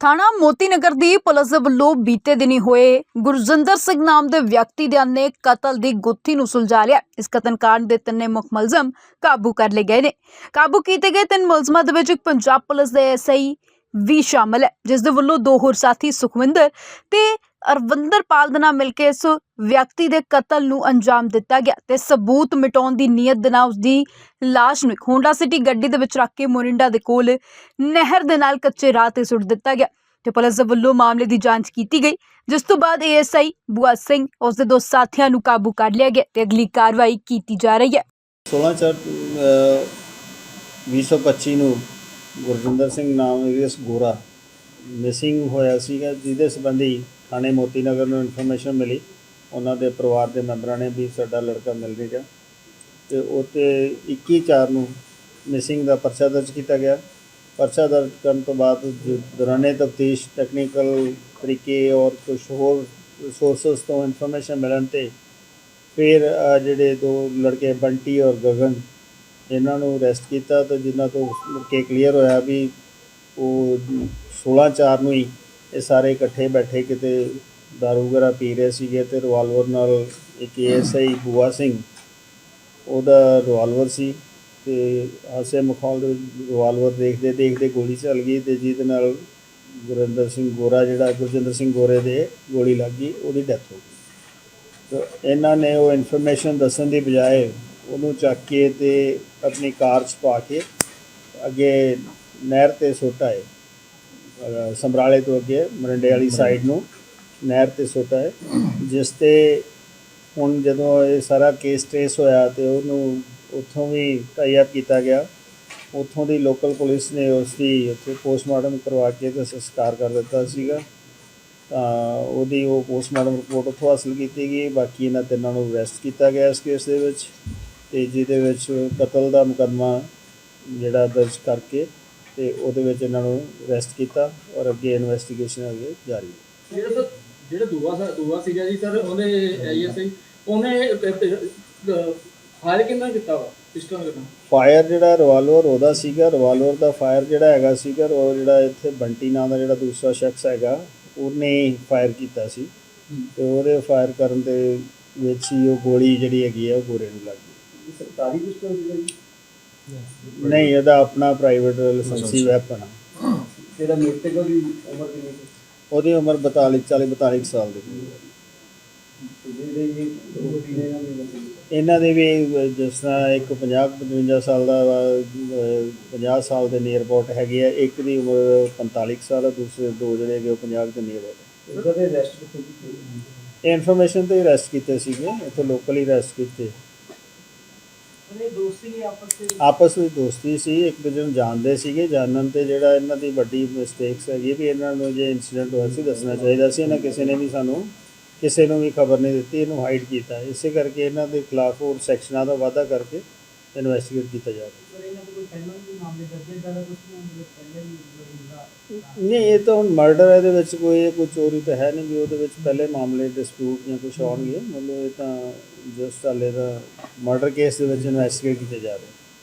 ਥਾਣਾ ਮੋਤੀ ਨਗਰ ਦੀ ਪੁਲਿਸ ਦੇ ਵੱਲੋਂ ਬੀਤੇ ਦਿਨੀ ਹੋਏ ਗੁਰਜਿੰਦਰ ਸਿੰਘ ਨਾਮ ਦੇ ਵਿਅਕਤੀ ਦੇ ਨੇ ਕਤਲ ਦੀ ਗੁੱਥੀ ਨੂੰ ਸੁਲਝਾ ਲਿਆ। ਇਸ ਕਤਲकांड ਦੇ ਤਿੰਨੇ ਮੁੱਖ ਮੁਲਜ਼ਮ ਕਾਬੂ ਕਰ ਲਏ ਗਏ ਨੇ। ਕਾਬੂ ਕੀਤੇ ਗਏ ਤਿੰਨ ਮੁਲਜ਼ਮਾਂ ਦੇ ਵਿੱਚ ਇੱਕ ਪੰਜਾਬ ਪੁਲਿਸ ਦੇ ਐਸਆਈ ਵੀ ਸ਼ਾਮਲ ਹੈ, ਜਿਸ ਦੇ ਵੱਲੋਂ ਦੋ ਹੋਰ ਸਾਥੀ ਸੁਖਵਿੰਦਰ ਤੇ ਅਰਵਿੰਦਰ ਦੇ ਨਾਲ ਮਿਲ ਕੇ ਇਸ ਵਿਅਕਤੀ ਦੇ ਕਤਲ ਨੂੰ ਅੰਜਾਮ ਦਿੱਤਾ ਗਿਆ ਤੇ ਸਬੂਤ ਮਿਟਾਉਣ ਦੀ ਨੀਅਤ ਦੇ ਨਾਲ ਉਸ ਦੀ ਨੂੰ ਇੱਕ ਹੋਂਡਾ ਸਿਟੀ ਗੱਡੀ ਦੇ ਵਿੱਚ ਰੱਖ ਕੇ ਮੋਰਿੰਡਾ ਦੇ ਕੋਲ ਨਹਿਰ ਦੇ ਨਾਲ ਕੱਚੇ ਰਾਹ ਤੇ ਸੁੱਟ ਦਿੱਤਾ ਗਿਆ ਤੇ ਪੁਲਿਸ ਦੇ ਵੱਲੋਂ ਮਾਮਲੇ ਦੀ ਜਾਂਚ ਕੀਤੀ ਗਈ ਜਿਸ ਤੋਂ ਬਾਅਦ ਏਐਸਆਈ ਬੁਆ ਸਿੰਘ ਉਸ ਦੇ ਦੋ ਸਾਥੀਆਂ ਨੂੰ ਕਾਬੂ ਕਰ ਲਿਆ ਗਿਆ ਤੇ ਅਗਲੀ ਕਾਰਵਾਈ ਕੀਤੀ ਜਾ ਰਹੀ ਹੈ। 16 ਚਾਰ ਅ, 2025 ਨੂੰ ਗੁਰਜਿੰਦਰ ਸਿੰਘ ਨਾਮ ਇਸ ਗੋਰਾ ਮਿਸਿੰਗ ਹੋਇਆ ਸੀਗਾ ਜਿਹਦੇ ਸੰਬੰਧੀ ਥਾਣੇ ਮੋਤੀ ਨਗਰ ਨੂੰ ਇਨਫੋਰਮੇਸ਼ਨ ਮਿਲੀ। ਉਹਨਾਂ ਦੇ ਪਰਿਵਾਰ ਦੇ ਮੈਂਬਰਾਂ ਨੇ ਵੀ ਸਾਡਾ ਲੜਕਾ ਮਿਲ ਨਹੀਂ ਰਿਹਾ ਤੇ ਉਤੇ 21 ਚਾਰ ਨੂੰ ਮਿਸਿੰਗ ਦਾ ਪਰਚਾ ਦਰਜ ਕੀਤਾ ਗਿਆ। ਪਰਚਾ ਦਰਜ ਕਰਨ ਤੋਂ ਬਾਅਦ ਦੌਰਾਨੇ ਤਫਤੀਸ਼ ਟੈਕਨੀਕਲ ਤਰੀਕੇ ਔਰ ਕੁਝ ਹੋਰ ਸੋਰਸਸ ਤੋਂ ਇਨਫੋਰਮੇਸ਼ਨ ਮਿਲਣ ਤੇ ਫਿਰ ਜਿਹੜੇ ਦੋ ਲੜਕੇ ਬੰਟੀ ਔਰ ਗਗਨ, ਇਹਨਾਂ ਨੂੰ ਅਰੈਸਟ ਕੀਤਾ ਤੇ ਜਿਨ੍ਹਾਂ ਤੋਂ ਮੁੜ ਕੇ ਕਲੀਅਰ ਹੋਇਆ ਵੀ ਉਹ 16 ਚਾਰ ਨੂੰ ਹੀ ਇਹ ਸਾਰੇ ਇਕੱਠੇ ਬੈਠੇ ਕਿਤੇ ਦਾਰੂ ਵਗੈਰਾ ਪੀ ਰਹੇ ਸੀਗੇ ਤੇ ਰਿਵਾਲਵਰ ਨਾਲ ਇੱਕ ਐਸਆਈ ਬੂਆ ਸਿੰਘ, ਉਹਦਾ ਰਿਵਾਲਵਰ ਸੀ ਤੇ ਹਾਸੇ ਮਖੌਲ ਦੇ ਵਿੱਚ ਰਿਵਾਲਵਰ ਦੇਖਦੇ ਦੇਖਦੇ ਗੋਲੀ ਚੱਲ ਗਈ ਤੇ ਜਿਹਦੇ ਨਾਲ ਗੁਰਿੰਦਰ ਸਿੰਘ ਗੋਰਾ ਜਿਹੜਾ ਗੁਰਜਿੰਦਰ ਸਿੰਘ ਗੋਰੇ ਦੇ ਗੋਲੀ ਲੱਗ ਗਈ, ਉਹਦੀ ਡੈਥ ਹੋ ਗਈ। ਤੇ ਇਹਨਾਂ ਨੇ ਉਹ ਇਨਫੋਰਮੇਸ਼ਨ ਦੱਸਣ ਦੀ ਬਜਾਏ ਉਹਨੂੰ ਚੱਕ ਕੇ ਤੇ ਆਪਣੀ ਕਾਰ 'ਚ ਪਾ ਕੇ ਅੱਗੇ ਨਹਿਰ ਤੇ ਸੁੱਟ ਆਏ। ਸਮਰਾਲੇ ਤੋਂ ਅੱਗੇ ਮਰਿੰਡੇ ਵਾਲੀ ਸਾਈਡ ਨੂੰ ਨਹਿਰ ਤੇ ਸੁੱਟ ਆਏ ਜਿਸ ਤੇ ਹੁਣ ਜਦੋਂ ਇਹ ਸਾਰਾ ਕੇਸ ਟ੍ਰੇਸ ਹੋਇਆ ਤੇ ਉਹਨੂੰ ਉੱਥੋਂ ਵੀ ਟਾਈ ਅਪ ਕੀਤਾ ਗਿਆ ਉੱਥੋਂ ਦੀ ਲੋਕਲ ਪੁਲਿਸ ਨੇ ਉਸ ਦੀ ਉੱਥੇ ਪੋਸਟਮਾਰਟਮ ਕਰਵਾ ਕੇ ਤੇ ਸੰਸਕਾਰ ਕਰ ਦਿੱਤਾ ਸੀਗਾ। ਤਾਂ ਉਹਦੀ ਉਹ ਪੋਸਟਮਾਰਟਮ ਰਿਪੋਰਟ ਉੱਥੋਂ ਹਾਸਲ ਕੀਤੀ ਗਈ ਬਾਕੀ ਇਹਨਾਂ ਤਿੰਨਾਂ ਨੂੰ ਅਰੈਸਟ ਕੀਤਾ ਗਿਆ ਇਸ ਕੇਸ ਦੇ ਵਿੱਚ ਤੇ ਜਿਹਦੇ ਵਿੱਚ ਕਤਲ ਦਾ ਮੁਕੱਦਮਾ ਜਿਹੜਾ ਦਰਜ ਕਰਕੇ ਤੇ ਉਹਦੇ ਵਿੱਚ ਇਹਨਾਂ ਨੂੰ ਅਰੈਸਟ ਕੀਤਾ ਔਰ ਅੱਗੇ ਇਨਵੈਸਟੀਗੇਸ਼ਨ ਅੱਗੇ ਜਾਰੀ। ਹੈ ਜਿਹੜਾ ਸਰ ਜਿਹੜਾ ਦੂਆ ਸਰ ਦੂਆ ਸੀਗਾ ਜੀ ਸਰ ਉਹਨੇ ਆਈਐਸਆਈ ਉਹਨੇ ਫਾਇਰ ਕਿੰਨਾ ਕੀਤਾ ਵਾ? ਪਿਸਟਲ ਕਿੰਨਾ? ਫਾਇਰ ਜਿਹੜਾ ਰਿਵਾਲਵਰ ਉਹਦਾ ਸੀਗਾ। ਰਿਵਾਲਵਰ ਦਾ ਫਾਇਰ ਜਿਹੜਾ ਹੈਗਾ ਸੀਗਾ ਉਹ ਜਿਹੜਾ ਇੱਥੇ ਬੰਟੀ ਨਾਂ ਦਾ ਜਿਹੜਾ ਦੂਸਰਾ ਸ਼ਖਸ ਹੈਗਾ ਉਹਨੇ ਫਾਇਰ ਕੀਤਾ ਸੀ। ਤੇ ਉਹਦੇ ਫਾਇਰ ਕਰਨ ਦੇ ਵਿੱਚ ਹੀ ਉਹ ਗੋਲੀ ਜਿਹੜੀ ਹੈਗੀ ਆ ਉਹ ਗੋਰੇ ਨੂੰ ਲੱਗ ਗਈ। ਸਰਕਾਰੀ ਪਿਸਟਲ ਸੀਗਾ ਜੀ? ਨਹੀਂ ਇਹਦਾ ਆਪਣਾ ਪ੍ਰਾਈਵੇਟ ਲਾਇਸੈਂਸੀ ਵੈਪਨ ਆ। ਤੇਰਾ ਮ੍ਰਿਤਕ ਦੀ ਉਮਰ ਕਿੰਨੀ ਸੀ? ਉਹਦੀ ਉਮਰ 42 40 42 ਕੁ ਸਾਲ ਦੀ। ਇਹਨਾਂ ਦੀ ਵੀ ਜਿਸ ਤਰ੍ਹਾਂ ਇੱਕ 50 55 ਸਾਲ ਦਾ ਵਾ, ਅਹ, 50 ਸਾਲ ਦੇ ਨੀਅਰ ਅਬਾਊਟ ਹੈਗੇ ਆ। ਇੱਕ ਦੀ ਉਮਰ 45 ਕੁ ਸਾਲ ਆ ਦੂਸਰੇ ਦੋ ਜਿਹੜੇ ਹੈਗੇ ਉਹ 50 ਦੇ ਨੀਅਰ ਅਬਾਊਟ ਉਹਦਾ ਤੇ ਅਰੈਸਟ ਕਿੱਥੇ ਕੀਤੀ? ਇਹ ਇਨਫੋਰਮੇਸ਼ਨ ਤੇ ਅਰੈਸਟ ਕੀਤੇ ਸੀਗੇ ਇੱਥੇ ਲੋਕਲੀ ਅਰੈਸਟ ਕੀਤੇ। ਆਪਸ ਵਿੱਚ ਆਪਸ ਵਿੱਚ ਦੋਸਤੀ ਸੀ, ਇੱਕ ਦੂਜੇ ਨੂੰ ਜਾਣਦੇ ਸੀਗੇ, ਜਾਣਨ ਤੇ ਜਿਹੜਾ ਇਹਨਾਂ ਦੀ ਵੱਡੀ ਮਿਸਟੇਕਸ ਹੈਗੀ ਵੀ ਇਹਨਾਂ ਨੂੰ ਜੇ ਇਨਸੀਡੈਂਟ ਹੋਇਆ ਸੀ ਦੱਸਣਾ ਚਾਹੀਦਾ ਸੀ, ਇਹਨਾਂ ਕਿਸੇ ਨੇ ਵੀ ਸਾਨੂੰ ਕਿਸੇ ਨੂੰ ਵੀ ਖਬਰ ਨਹੀਂ ਦਿੱਤੀ, ਇਹਨੂੰ ਹਾਈਡ ਕੀਤਾ। ਇਸੇ ਕਰਕੇ ਇਹਨਾਂ ਦੇ ਖਿਲਾਫ ਹੋਰ ਸੈਕਸ਼ਨਾਂ ਦਾ ਵਾਅਦਾ ਕਰਕੇ ਇਨਵੈਸਟੀਗੇਟ ਕੀਤਾ ਜਾ ਰਿਹਾ। ਨਹੀਂ, ਇਹ ਤਾਂ ਹੁਣ ਮਰਡਰ ਇਹਦੇ ਵਿੱਚ ਕੋਈ ਕੋਈ ਚੋਰੀ ਤਾਂ ਹੈ ਨਹੀਂ ਵੀ ਉਹਦੇ ਵਿੱਚ ਪਹਿਲੇ ਮਾਮਲੇ ਡਿਸਪਿਊਟ ਜਾਂ ਕੁਝ ਆਉਣਗੇ। ਮਤਲਬ ਇਹ ਤਾਂ ਜਸਟ ਹਾਲੇ ਦਾ ਮਰਡਰ ਕੇਸ ਦੇ ਵਿੱਚ ਇਨਵੈਸਟੀਗੇਟ ਕੀਤੇ ਜਾ ਰਹੇ।